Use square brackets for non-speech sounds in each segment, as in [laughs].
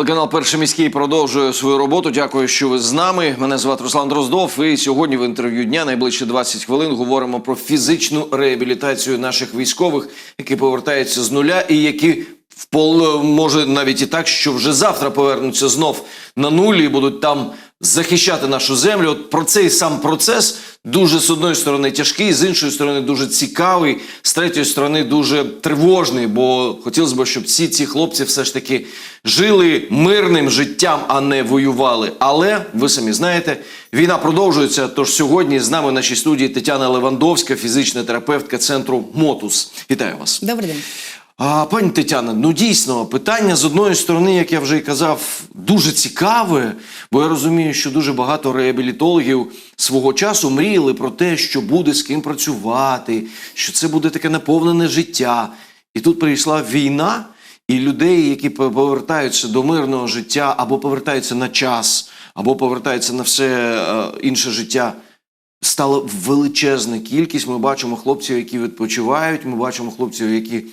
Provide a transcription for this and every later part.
Телеканал Перший міський продовжує свою роботу. Дякую, що ви з нами. Мене звати Руслан Дроздов. І сьогодні в інтерв'ю дня найближчі 20 хвилин говоримо про фізичну реабілітацію наших військових, які повертаються з нуля і які впол може навіть і так, що вже завтра повернуться знов на нулі і будуть там захищати нашу землю. От про цей сам процес дуже з одної сторони тяжкий, з іншої сторони дуже цікавий, з третьої сторони дуже тривожний. Бо хотілося б, щоб всі ці хлопці все ж таки жили мирним життям, а не воювали. Але ви самі знаєте, війна продовжується. Тож сьогодні з нами в нашій студії Тетяна Левандовська, фізична терапевтка центру Мотус. Вітаю вас. Добрий день. Пані Тетяна, ну дійсно, питання з одної сторони, як я вже і казав, дуже цікаве, бо я розумію, що дуже багато реабілітологів свого часу мріяли про те, що буде з ким працювати, що це буде таке наповнене життя. І тут прийшла війна, і людей, які повертаються до мирного життя, або повертаються на час, або повертаються на все е, інше життя. Стала величезна кількість. Ми бачимо хлопців, які відпочивають. Ми бачимо хлопців, які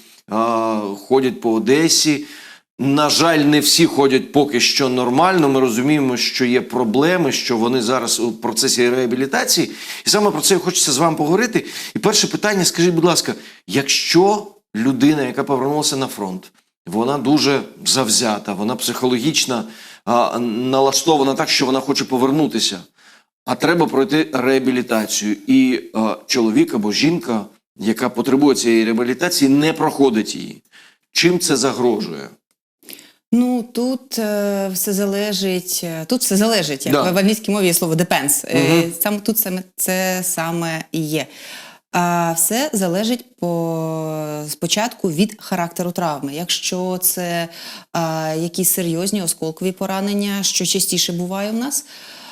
ходять по Одесі. На жаль, не всі ходять поки що нормально. Ми розуміємо, що є проблеми, що вони зараз у процесі реабілітації. І саме про це хочеться з вами поговорити. І перше питання: скажіть, будь ласка, якщо людина, яка повернулася на фронт, вона дуже завзята, вона психологічно налаштована так, що вона хоче повернутися. А треба пройти реабілітацію. І чоловік або жінка, яка потребує цієї реабілітації, не проходить її. Чим це загрожує? Ну тут е, все залежить. е, Тут все залежить, як Да. в англійській мові є слово depends. Мгм. Саме тут саме це саме і є. А все залежить по спочатку від характеру травми. Якщо це а, якісь серйозні осколкові поранення, що частіше буває в нас,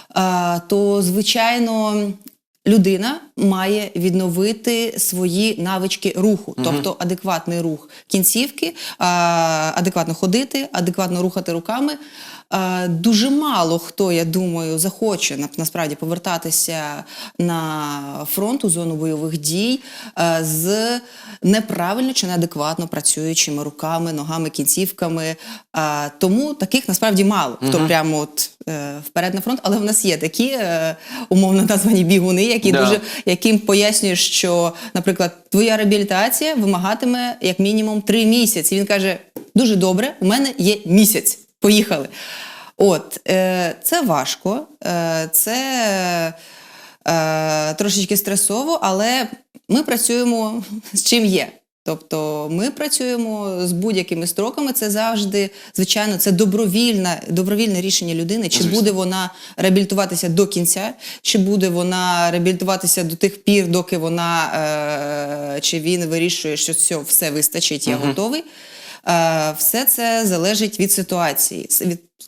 а, то звичайно. Людина має відновити свої навички руху, тобто адекватний рух кінцівки, адекватно ходити, адекватно рухати руками. А, Дуже мало хто, я думаю, захоче на- насправді повертатися на фронт у зону бойових дій з неправильно чи неадекватно працюючими руками, ногами, кінцівками. Тому таких насправді мало. Хто прямо от е, вперед на фронт, але в нас є такі е, умовно названі бігуни, які Да. дуже яким пояснюєш, що, наприклад, твоя реабілітація вимагатиме як мінімум три місяці. Він каже: дуже добре, у мене є місяць. Поїхали. От е, це важко, е, це е, трошечки стресово, але ми працюємо з чим є. Тобто ми працюємо з будь-якими строками. Це завжди, звичайно, це добровільне, добровільне рішення людини. Чи Звісно. буде вона реабілітуватися до кінця, чи буде вона реабілітуватися до тих пір, доки вона е, чи він вирішує, що все, все вистачить, я готовий. Е, все це залежить від ситуації.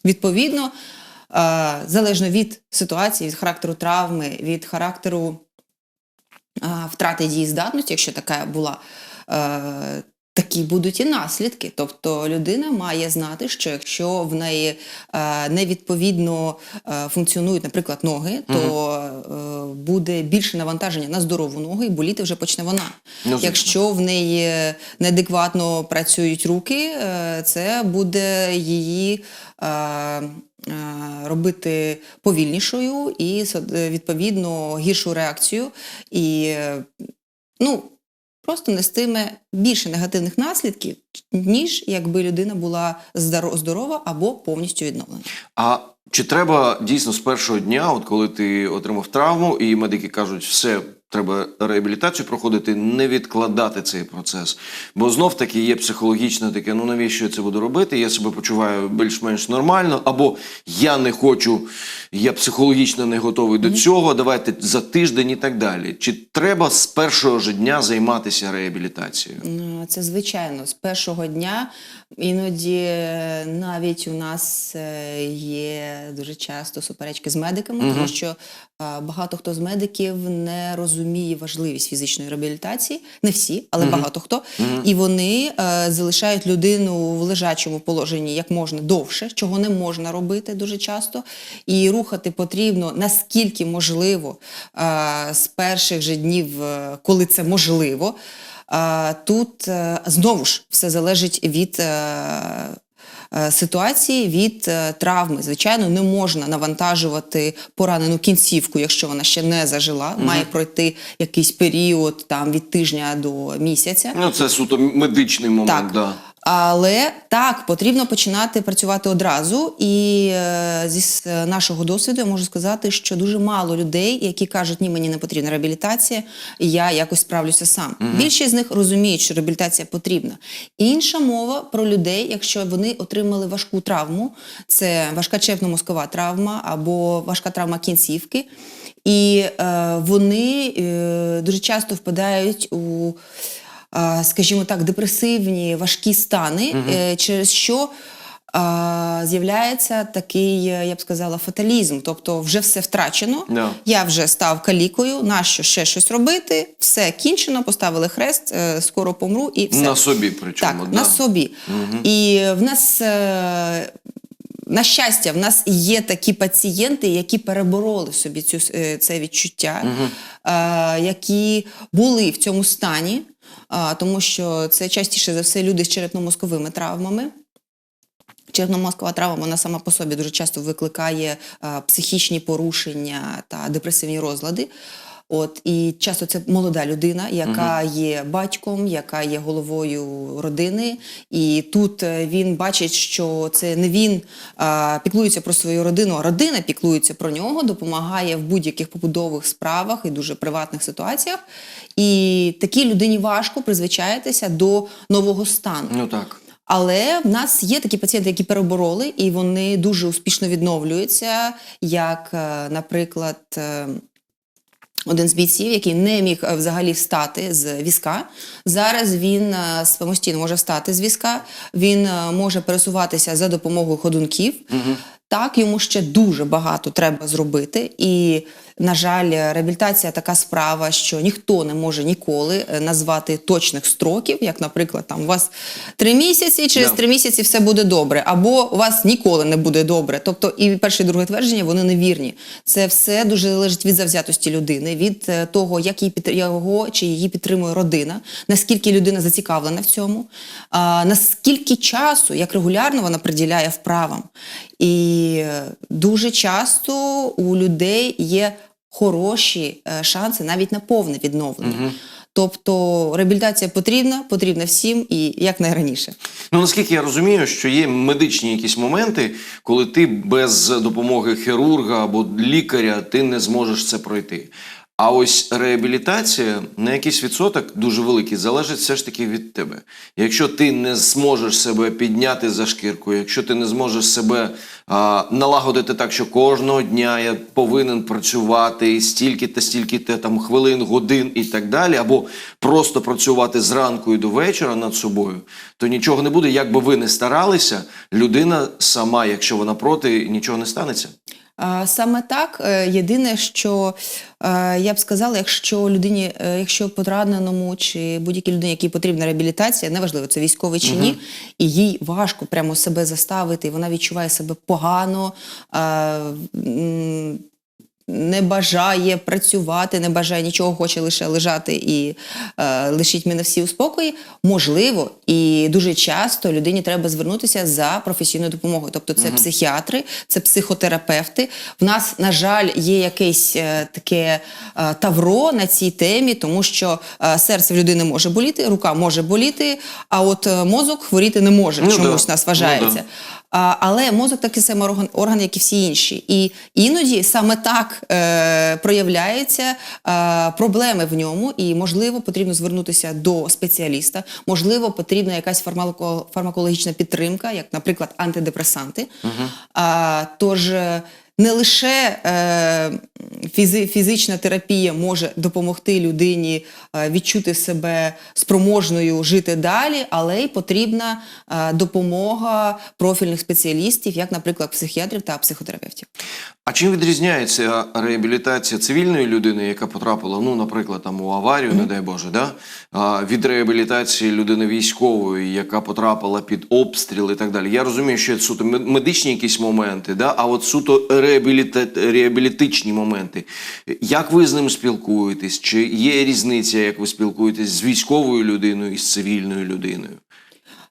Відповідно, е, залежно від ситуації, від характеру травми, від характеру е, втрати дієздатності, якщо така була, такі будуть і наслідки. Тобто людина має знати, що якщо в неї е, невідповідно е, функціонують, наприклад, ноги, то е, буде більше навантаження на здорову ногу і боліти вже почне вона. Ну. Якщо в неї неадекватно працюють руки, е, це буде її е, е, робити повільнішою і е, відповідно гіршу реакцію. І е, ну, просто нестиме більше негативних наслідків, ніж якби людина була здоро- здорова або повністю відновлена. А чи треба дійсно з першого дня, от коли ти отримав травму, і медики кажуть, все. Треба реабілітацію проходити, не відкладати цей процес. Бо знов таки є психологічне таке, ну навіщо я це буду робити? Я себе почуваю більш-менш нормально, або я не хочу, я психологічно не готовий до цього. Давайте за тиждень і так далі. Чи треба з першого ж дня займатися реабілітацією? Ну, Це звичайно з першого дня. Іноді е, навіть у нас е, є дуже часто суперечки з медиками, тому що багато хто з медиків не розуміє важливість фізичної реабілітації. Не всі, але багато хто. І вони е, залишають людину в лежачому положенні як можна довше, чого не можна робити дуже часто. І рухати потрібно наскільки можливо е, з перших же днів, е, коли це можливо. А, Тут е, знову ж все залежить від е, е, ситуації від е, травми. Звичайно, не можна навантажувати поранену кінцівку, якщо вона ще не зажила. Має пройти якийсь період там від тижня до місяця. Ну, це суто медичний момент, Так. да. Але так потрібно починати працювати одразу. І е, зі е, нашого досвіду я можу сказати, що дуже мало людей, які кажуть, ні, мені не потрібна реабілітація, я якось справлюся сам. Більшість з них розуміють, що реабілітація потрібна. Інша мова про людей, якщо вони отримали важку травму, це важка черепно-мозкова травма або важка травма кінцівки. І е, вони е, дуже часто впадають у скажімо так, депресивні важкі стани, е, через що з'являється такий, е, я б сказала, фаталізм. Тобто вже все втрачено. Да. Я вже став калікою, нащо ще щось робити? Все кінчено, поставили хрест, е, скоро помру і все. На собі причому. Так, да. на собі. І в нас. На щастя, в нас є такі пацієнти, які перебороли в собі цю, це відчуття, е, які були в цьому стані, тому що це частіше за все люди з черепно-мозковими травмами. Черепно-мозкова травма вона сама по собі дуже часто викликає психічні порушення та депресивні розлади. От і часто це молода людина, яка є батьком, яка є головою родини. І тут е, він бачить, що це не він а, піклується про свою родину, а родина піклується про нього, допомагає в будь-яких побудових справах і дуже приватних ситуаціях. І такій людині важко призвичаїтися до нового стану. Ну так. Але в нас є такі пацієнти, які перебороли, і вони дуже успішно відновлюються, як, е, наприклад, е, один з бійців, який не міг е, взагалі встати з візка. Зараз він е, самостійно може встати з візка, він е, може пересуватися за допомогою ходунків. Так, йому ще дуже багато треба зробити. І, на жаль, реабілітація така справа, що ніхто не може ніколи е, назвати точних строків, як, наприклад, там у вас три місяці, через три місяці все буде добре, або у вас ніколи не буде добре. Тобто, і перше, і друге твердження вони невірні. Це все дуже залежить від завзятості людини, від е, того, як її його чи її підтримує родина, наскільки людина зацікавлена в цьому, а, наскільки часу, як регулярно вона приділяє вправам. І е, дуже часто у людей є хороші е, шанси навіть на повне відновлення. Тобто реабілітація потрібна, потрібна всім і як найраніше. Ну наскільки я розумію, що є медичні якісь моменти, коли ти без допомоги хірурга або лікаря ти не зможеш це пройти. А ось реабілітація на якийсь відсоток дуже великий залежить все ж таки від тебе. Якщо ти не зможеш себе підняти за шкірку, якщо ти не зможеш себе а, налагодити так, що кожного дня я повинен працювати стільки та стільки та там хвилин, годин і так далі, або просто працювати зранку і до вечора над собою, то нічого не буде. Як би ви не старалися, людина сама, якщо вона проти, нічого не станеться. Саме так. Е, Єдине, що е, я б сказала, якщо людині, е, якщо пораненому чи будь-якій людині, якій потрібна реабілітація, неважливо, це військовий чи ні, і їй важко прямо себе заставити, і вона відчуває себе погано. Не бажає працювати, не бажає нічого, хоче лише лежати і е, лишіть мене всі у спокої. Можливо, і дуже часто людині треба звернутися за професійною допомогою. Тобто, це психіатри, це психотерапевти. В нас, на жаль, є якесь е, таке е, тавро на цій темі, тому що е, серце в людини може боліти, рука може боліти, а от е, мозок хворіти не може. Ну чомусь да, нас ну да. А, але мозок такий самий орган, орган, як і всі інші. І іноді саме так е, проявляються е, проблеми в ньому, і можливо потрібно звернутися до спеціаліста. Можливо, потрібна якась фармако, фармакологічна підтримка, як, наприклад, антидепресанти. А, тож. Не лише е, фізи, фізична терапія може допомогти людині е, відчути себе спроможною жити далі, але й потрібна е, допомога профільних спеціалістів, як, наприклад, психіатрів та психотерапевтів. А чим відрізняється реабілітація цивільної людини, яка потрапила, ну, наприклад, там у аварію, не дай Боже, да? а, від реабілітації людини військової, яка потрапила під обстріл і так далі? Я розумію, що це суто медичні якісь моменти, да? а от суто реабіліта... реабілітичні моменти. Як ви з ним спілкуєтесь? Чи є різниця, як ви спілкуєтесь з військовою людиною і з цивільною людиною?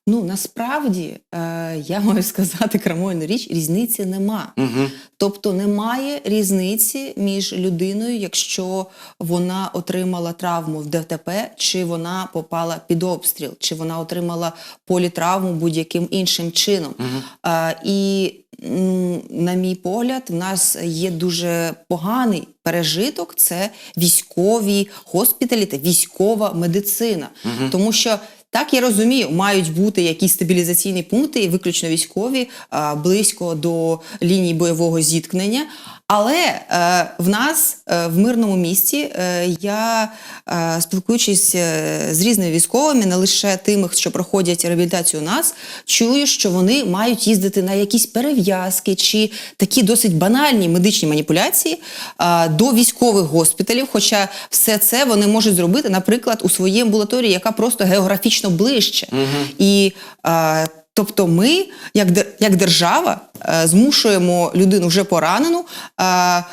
Ну насправді е, я маю сказати крамольну річ, різниці нема. Угу. Тобто немає різниці між людиною, якщо вона отримала травму в ДТП, чи вона попала під обстріл, чи вона отримала політравму будь-яким іншим чином. Е, і на мій погляд, в нас є дуже поганий пережиток це військові госпіталі та військова медицина. Тому що так я розумію, мають бути якісь стабілізаційні пункти, і виключно військові а, близько до лінії бойового зіткнення. Але е, в нас е, в мирному місті е, я е, спілкуючись е, з різними військовими, не лише тими, що проходять реабілітацію у нас, чую, що вони мають їздити на якісь перев'язки чи такі досить банальні медичні маніпуляції е, до військових госпіталів. Хоча все це вони можуть зробити, наприклад, у своїй амбулаторії, яка просто географічно ближче. І е, Тобто ми, як, як держава, е, змушуємо людину вже поранену. е,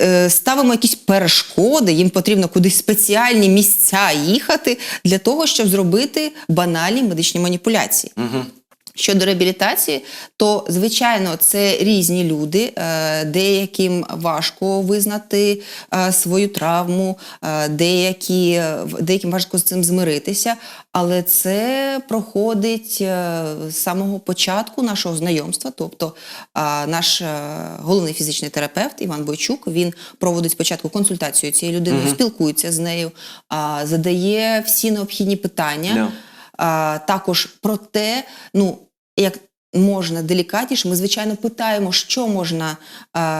е, Ставимо якісь перешкоди, їм потрібно кудись спеціальні місця їхати для того, щоб зробити банальні медичні маніпуляції. Щодо реабілітації, то звичайно це різні люди. е, Деяким важко визнати е, свою травму, е, деякі, деяким важко з цим змиритися, але це проходить з самого початку нашого знайомства. Тобто наш головний фізичний терапевт Іван Бойчук він проводить спочатку консультацію цією людиною, спілкується з нею, задає всі необхідні питання Да. а, також про те, ну як можна делікатніше, ми звичайно питаємо, що можна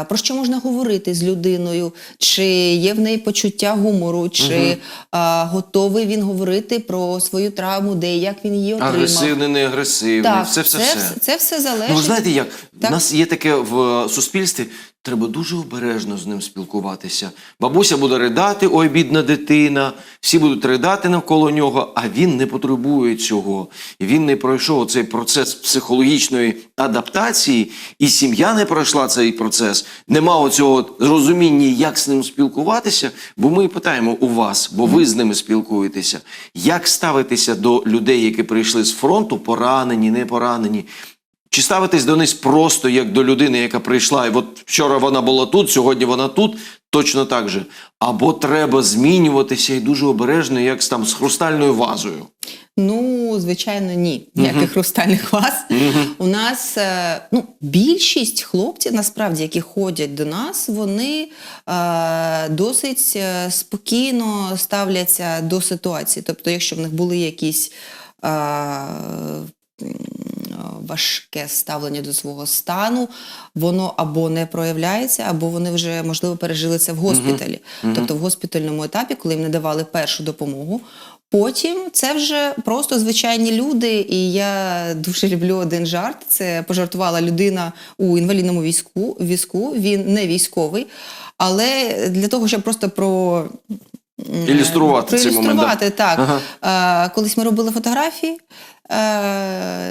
про що можна говорити з людиною, чи є в неї почуття гумору, чи а, готовий він говорити про свою травму, де і як він її отримав. Агресивний, не агресивний, Так, все, все, це, все. це все залежить. Ну, знаєте як? Так. У нас є таке в суспільстві, треба дуже обережно з ним спілкуватися. Бабуся буде ридати, ой, бідна дитина, всі будуть ридати навколо нього, а він не потребує цього. Він не пройшов цей процес психологічної адаптації, і сім'я не пройшла цей процес. Нема оцього розуміння, як з ним спілкуватися, бо ми питаємо у вас, бо ви з ними спілкуєтеся, як ставитися до людей, які прийшли з фронту, поранені, не поранені. Чи ставитись до них просто як до людини, яка прийшла, і от вчора вона була тут, сьогодні вона тут, точно так же. Або треба змінюватися і дуже обережно, як там з хрустальною вазою. Ну, звичайно, ні. Ніяких хрустальних ваз. У нас е, ну, більшість хлопців, насправді, які ходять до нас, вони е, досить е, спокійно ставляться до ситуації. Тобто, якщо в них були якісь. Е, Важке ставлення до свого стану, воно або не проявляється, або вони вже можливо пережили це в госпіталі. Тобто в госпітальному етапі, коли їм не давали першу допомогу, Потім це вже просто звичайні люди, і я дуже люблю один жарт. Це пожартувала людина у інвалідному війську. візку. Він не військовий, але для того, щоб просто про Ілюструвати цей момент, так. Ага. Колись ми робили фотографії,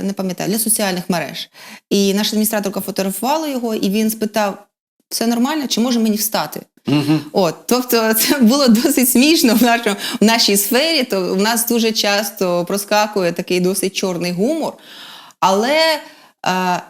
не пам'ятаю, для соціальних мереж. І наша адміністраторка фотографувала його, і він спитав: це нормально, чи може мені встати? От, тобто [laughs] це було досить смішно в, нашому, в нашій сфері, то в нас дуже часто проскакує такий досить чорний гумор. Але, е,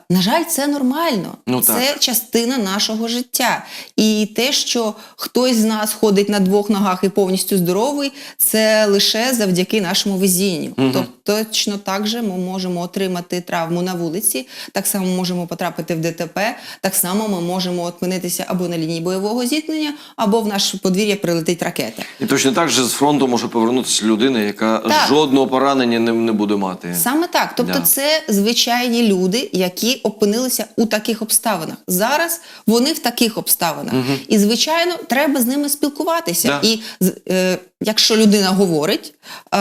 на жаль, це нормально. Ну, це так. частина нашого життя. І те, що хтось з нас ходить на двох ногах і повністю здоровий, це лише завдяки нашому везінню. Тобто, точно так же ми можемо отримати травму на вулиці, так само можемо потрапити в ДТП, так само ми можемо опинитися або на лінії бойового зіткнення, або в наше подвір'я прилетить ракета. І точно так же з фронту може повернутися людина, яка Так. жодного поранення не, не буде мати. Саме так. Тобто, Да. це звичайні люди, які опинилися у таких обставинах. Зараз вони в таких обставинах. І, звичайно, треба з ними спілкуватися. Да. І е, якщо людина говорить е,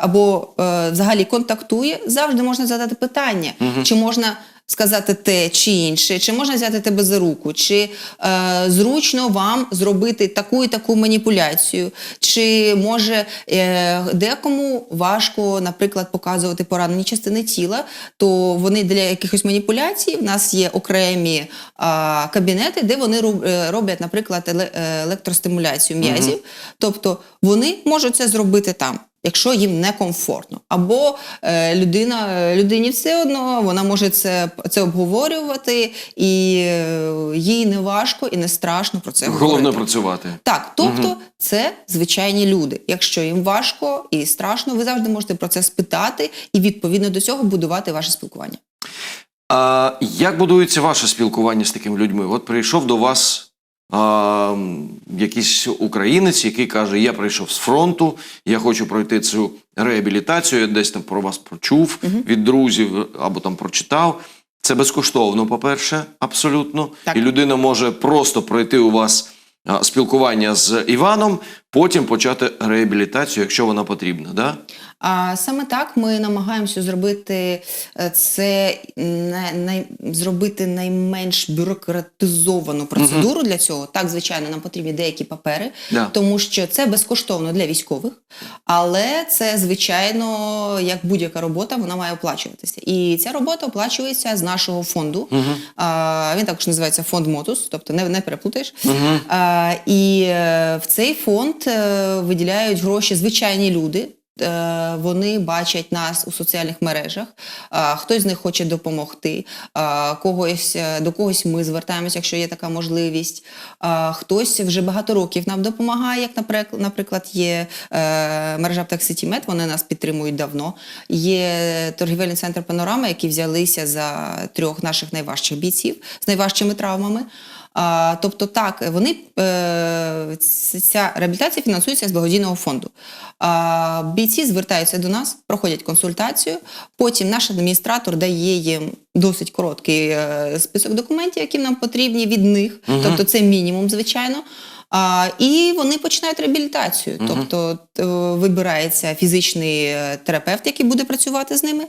або е, взагалі контактує, завжди можна задати питання, чи можна. Сказати те чи інше, чи можна взяти тебе за руку, чи е, зручно вам зробити таку і таку маніпуляцію, чи може е, декому важко, наприклад, показувати поранені частини тіла, то вони для якихось маніпуляцій в нас є окремі а, кабінети, де вони е, роблять, наприклад, е, електростимуляцію м'язів. Тобто вони можуть це зробити там. Якщо їм некомфортно. Або е, людина, е, людині все одно, вона може це, це обговорювати, і е, їй не важко і не страшно про це Головне говорити. працювати. Так, тобто це звичайні люди. Якщо їм важко і страшно, ви завжди можете про це спитати і відповідно до цього будувати ваше спілкування. А як будується ваше спілкування з такими людьми? От прийшов до вас а, якийсь українець, який каже: Я прийшов з фронту, я хочу пройти цю реабілітацію, я десь там про вас почув від друзів або там прочитав. Це безкоштовно, по-перше, абсолютно. Так. І людина може просто пройти у вас спілкування з Іваном, потім почати реабілітацію, якщо вона потрібна. Да? А саме так ми намагаємося зробити е, це най, зробити найменш бюрократизовану процедуру для цього. Так, звичайно, нам потрібні деякі папери, Да. тому що це безкоштовно для військових, але це звичайно, як будь-яка робота, вона має оплачуватися. І ця робота оплачується з нашого фонду. А, він також називається фонд Мотус, тобто не, не переплутаєш. А, і е, в цей фонд е, виділяють гроші звичайні люди. Е, Вони бачать нас у соціальних мережах. Хтось з них хоче допомогти, когось е, до когось ми звертаємося, якщо є така можливість. Хтось вже багато років нам допомагає, як наприк- наприклад, є е, мережа аптек вони нас підтримують давно. Є торгівельний центр Панорама, які взялися за трьох наших найважчих бійців з найважчими травмами. А, тобто, так, вони е, ця реабілітація фінансується з благодійного фонду. А, бійці звертаються до нас, проходять консультацію. Потім наш адміністратор дає їм досить короткий е, список документів, які нам потрібні від них. Тобто, це мінімум, звичайно. А, і вони починають реабілітацію. Тобто вибирається фізичний е, терапевт, який буде працювати з ними,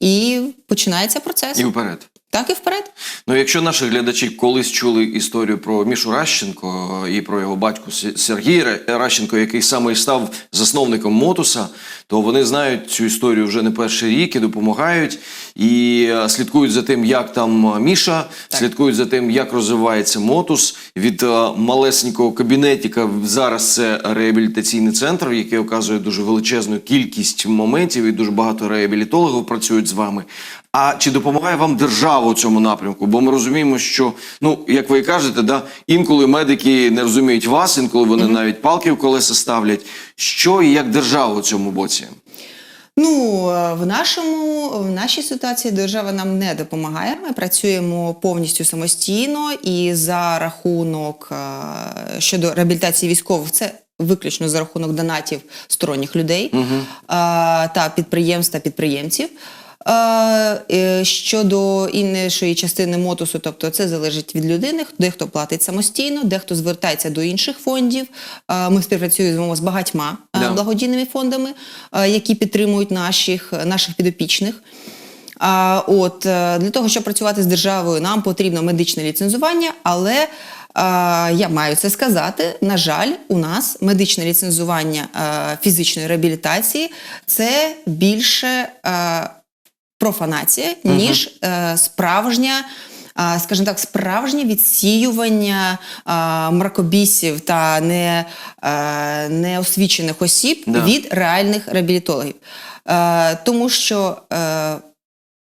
і починається процес. І вперед. Так і вперед. Ну, якщо наші глядачі колись чули історію про Мішу Ращенко і про його батьку Сергія Ращенко, який саме і став засновником Мотуса, то вони знають цю історію вже не перший рік і допомагають, і е, слідкують за тим, як там е, Міша, слідкують за тим, як розвивається Мотус. Від е, малесенького кабінетіка зараз це реабілітаційний центр, який оказує дуже величезну кількість моментів, і дуже багато реабілітологів працюють з вами. А чи допомагає вам держава у цьому напрямку? Бо ми розуміємо, що ну як ви і кажете, да інколи медики не розуміють вас, інколи вони навіть палки в колеса ставлять. Що і як держава у цьому боці? Ну, е, в нашому в нашій ситуації держава нам не допомагає. Ми працюємо повністю самостійно і за рахунок е, щодо реабілітації військових, це виключно за рахунок донатів сторонніх людей е, та підприємств та підприємців. Е, Щодо іншої частини мотусу, тобто це залежить від людини, дехто платить самостійно, дехто звертається до інших фондів. Ми співпрацюємо з багатьма е, благодійними фондами, е, які підтримують наших, наших підопічних. От для того, щоб працювати з державою, нам потрібно медичне ліцензування, але я маю це сказати. На жаль, у нас медичне ліцензування фізичної реабілітації це більше профанація, ніж е, справжня. Скажімо так, справжнє відсіювання а, мракобісів та не, е, неосвічених осіб Да. від реальних реабілітологів. Е, тому що е,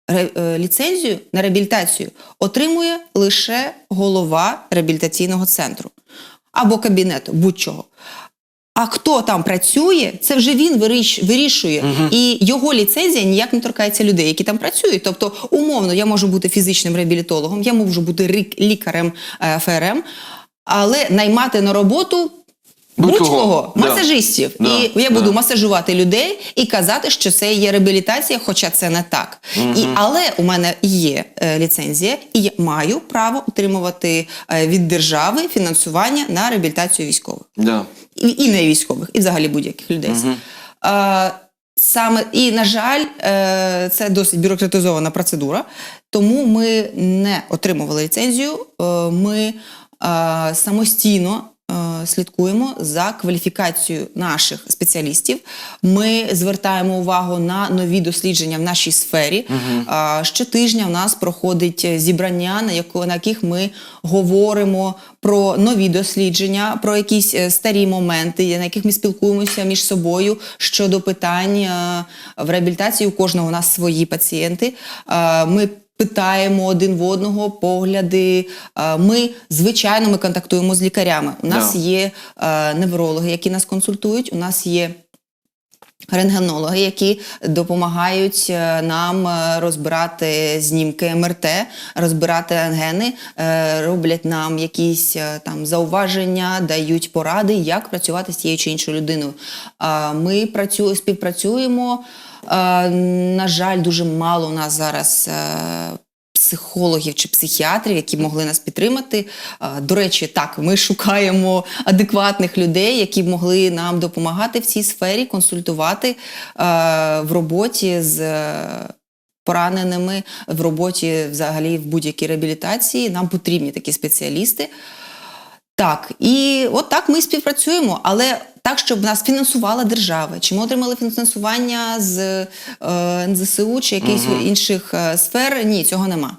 ре- е, ліцензію на реабілітацію отримує лише голова реабілітаційного центру або кабінету, будь-чого. А хто там працює, це вже він виріш- вирішує. І його ліцензія ніяк не торкається людей, які там працюють. Тобто, умовно, я можу бути фізичним реабілітологом, я можу бути рик- лікарем е, ФРМ, але наймати на роботу. Будь-кого. Да. масажистів. Да, І я буду да. масажувати людей і казати, що це є реабілітація, хоча це не так. І, але у мене є е, ліцензія, і я маю право отримувати е, від держави фінансування на реабілітацію військових Да. І, не військових, і взагалі будь-яких людей. Е, саме і на жаль, е, це досить бюрократизована процедура, тому ми не отримували ліцензію. Е, ми е, самостійно слідкуємо за кваліфікацією наших спеціалістів. Ми звертаємо увагу на нові дослідження в нашій сфері. Е, Щотижня в нас проходить зібрання, на яких ми говоримо про нові дослідження, про якісь е, старі моменти, на яких ми спілкуємося між собою щодо питань е, в реабілітації. У кожного у нас свої пацієнти. Е, Ми питаємо один в одного погляди. Ми, звичайно, ми контактуємо з лікарями. У нас yeah. є неврологи, які нас консультують. У нас є рентгенологи, які допомагають е, нам е, розбирати знімки МРТ, розбирати рентгени, е, роблять нам якісь там зауваження, дають поради, як працювати з тією чи іншою людиною. Ми працюємо, співпрацюємо. На жаль, дуже мало у нас зараз. Психологів чи психіатрів, які могли нас підтримати. Е, До речі, так, ми шукаємо адекватних людей, які б могли нам допомагати в цій сфері, консультувати е, в роботі з пораненими, в роботі взагалі в будь-якій реабілітації. Нам потрібні такі спеціалісти. Так, і от так ми співпрацюємо, але так, щоб нас фінансувала держава. Чи ми отримали фінансування з е, НЗСУ чи якихось інших е, сфер? Ні, цього нема.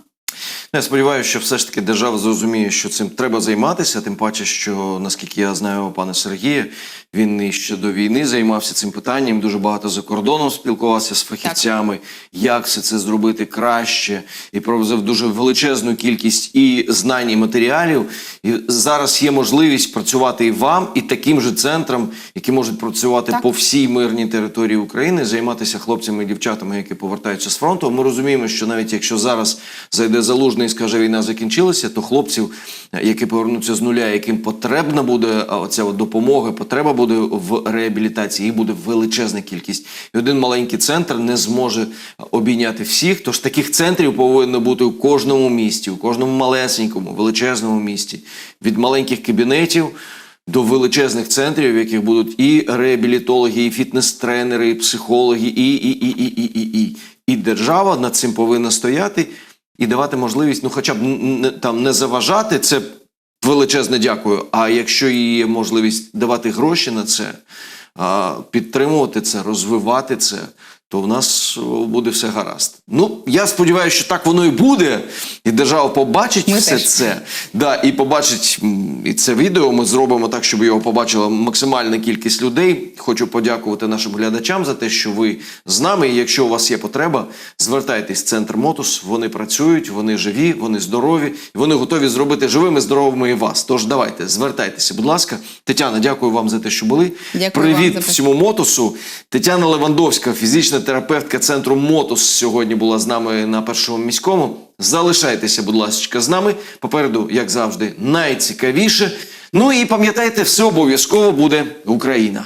Я сподіваюся, що все ж таки держава зрозуміє, що цим треба займатися. Тим паче, що наскільки я знаю пана Сергія, він і ще до війни займався цим питанням. Дуже багато за кордоном спілкувався з фахівцями, як все це зробити краще, і провозив дуже величезну кількість і знань, і матеріалів. І зараз є можливість працювати і вам, і таким же центрам, які можуть працювати Так. по всій мирній території України, займатися хлопцями і дівчатами, які повертаються з фронту. Ми розуміємо, що навіть якщо зараз зайде залужний і скаже, війна закінчилася, то хлопців, які повернуться з нуля, яким потрібна буде оця допомога, потреба буде в реабілітації, їх буде величезна кількість. І один маленький центр не зможе обійняти всіх. Тож таких центрів повинно бути у кожному місті, у кожному малесенькому, величезному місті, від маленьких кабінетів до величезних центрів, в яких будуть і реабілітологи, і фітнес-тренери, і психологи, і, і, і, і, і, і, і. І держава над цим повинна стояти і давати можливість, ну хоча б там не заважати це величезне дякую. А якщо є можливість давати гроші на це, підтримувати це, розвивати це, то в нас буде все гаразд. Ну, я сподіваюся, що так воно і буде, і держава побачить Ми все теж. це. Да, і побачить і це відео. Ми зробимо так, щоб його побачила максимальна кількість людей. Хочу подякувати нашим глядачам за те, що ви з нами. І якщо у вас є потреба, звертайтесь в центр Мотус. Вони працюють, вони живі, вони здорові, і вони готові зробити живими, здоровими і вас. Тож давайте, звертайтеся, будь ласка. Тетяна, дякую вам за те, що були. Дякую вам Привіт за всьому Мотусу. Тетяна Левандовська, фізична терапевтка центру Мотус, сьогодні була з нами на першому міському. Залишайтеся, будь ласка, з нами. Попереду, як завжди, найцікавіше. Ну і пам'ятайте, все обов'язково буде Україна.